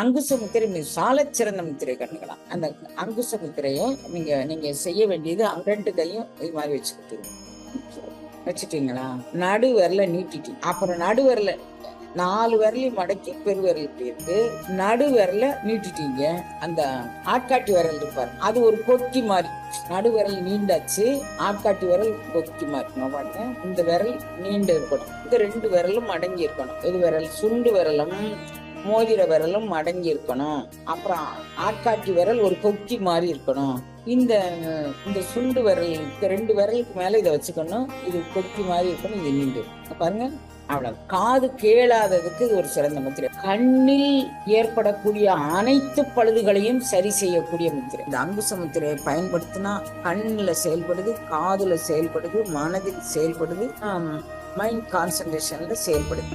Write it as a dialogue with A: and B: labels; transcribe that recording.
A: அங்குச முத்திரை மிக சால சிறந்த முத்திரை கண்ணுகளாம். அந்த அங்குச முத்திரையை நீங்க நீங்க செய்ய வேண்டியது ரெண்டு கையும் இது மாதிரி வச்சுக்கிட்டு வச்சுட்டீங்களா? நடு விரல நீட்டிட்டீங்க அப்புறம் நடு விரல நாலு விரலையும் மடக்கி பெருவிரல் இப்படி இருக்கு நடு விரல நீட்டிட்டீங்க. அந்த ஆட்காட்டி விரல் இருப்பார் அது ஒரு கொக்கி மாதிரி. நடு விரல் நீண்டாச்சு ஆட்காட்டி விரல் கொக்கி மாதிரி. பாருங்க. இந்த விரல் நீண்டு இருக்கணும். இந்த ரெண்டு விரலும் அடங்கி இருக்கணும். இது விரல் சுண்டு விரலும் மோதிர விரலும் அடங்கி இருக்கணும் அப்புறம் ஆட்காட்டி விரல் ஒரு கொக்கி மாதிரி இருக்கணும். இந்த இந்த சுண்டு விரல் இந்த ரெண்டு விரலுக்கு மேல இதை வச்சுக்கணும். இது கொக்கி மாதிரி இருக்கணும் இது நீண்டு. பாருங்க அவ்வளவு. காது கேளாததுக்கு இது ஒரு சிறந்த முத்திரை. கண்ணில் ஏற்படக்கூடிய அனைத்து பழுதுகளையும் சரி செய்யக்கூடிய முத்திரை. இந்த அங்குச முத்திரையை பயன்படுத்தினா கண்ணுல செயல்படுது காதுல செயல்படுது மனதில் செயல்படுது மைண்ட் கான்சன்ட்ரேஷன்ல செயல்படுது.